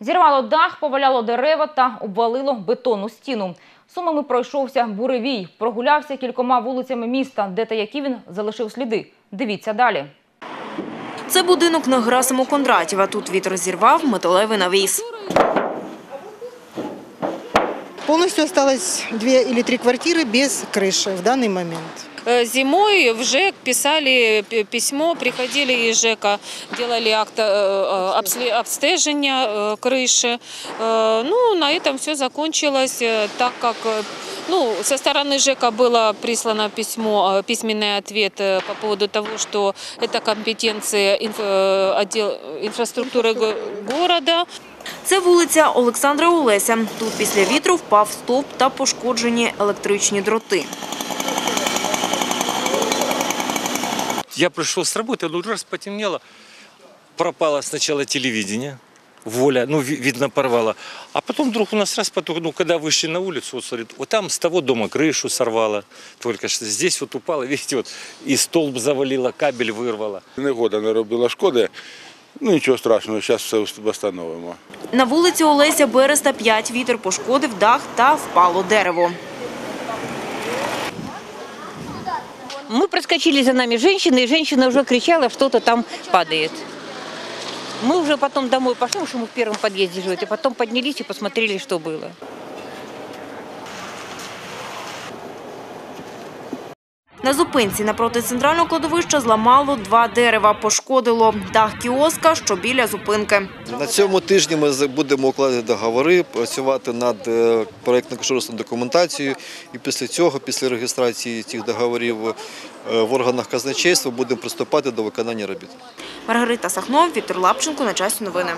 Зірвало дах, поваляло дерева та обвалило бетонну стіну. Сумами пройшовся буревій, прогулявся кількома вулицями міста, де та які він залишив сліди. Дивіться далі. Це будинок на Грасиму Кондратєва. Тут вітер зірвав металевий навіс. Полностью осталось две или три квартиры без крыши в данный момент. Э, Зимой в ЖЭК писали п- письмо, приходили из ЖЭКа, делали акт э, э, обсле- обстежения э, крыши. Э, Ну, на этом все закончилось, э, так как э, ну, со стороны ЖЭКа было прислано письмо, э, письменный ответ э, по поводу того, что это компетенция инф- э, отдел инфраструктуры го- города. Це вулиця Олександра Олеся. Тут після вітру впав стовп та пошкоджені електричні дроти. Я пришел с работы, ну раз потемнело, пропало сначала телевидение, воля, ну ви- видно порвало, а потом вдруг у нас раз потом, ну когда вышли на улицу, вот смотрит, вот там с того дома крышу сорвало, только что здесь вот упало, видите, вот и столб завалило, кабель вырвало. Негода не робила шкоди. Ну нічого страшного, зараз все встановимо. На вулиці Олеся Береста 5 вітер пошкодив дах та впало дерево. Мы проскочили за нами женщины, и женщина уже кричала, что-то там падает. Мы уже потом домой пошли, потому что мы в первом подъезде живем, и потом поднялись и посмотрели, что было. На зупинці напроти центрального кладовища зламало два дерева, пошкодило дах кіоска, що біля зупинки. На цьому тижні ми будемо укладати договори, працювати над е, проєктно-кошторисною документацією. І після цього, після реєстрації цих договорів е, в органах казначейства, будемо приступати до виконання робіт. Маргарита Сахнов, Віктор Лапченко. На часі новини.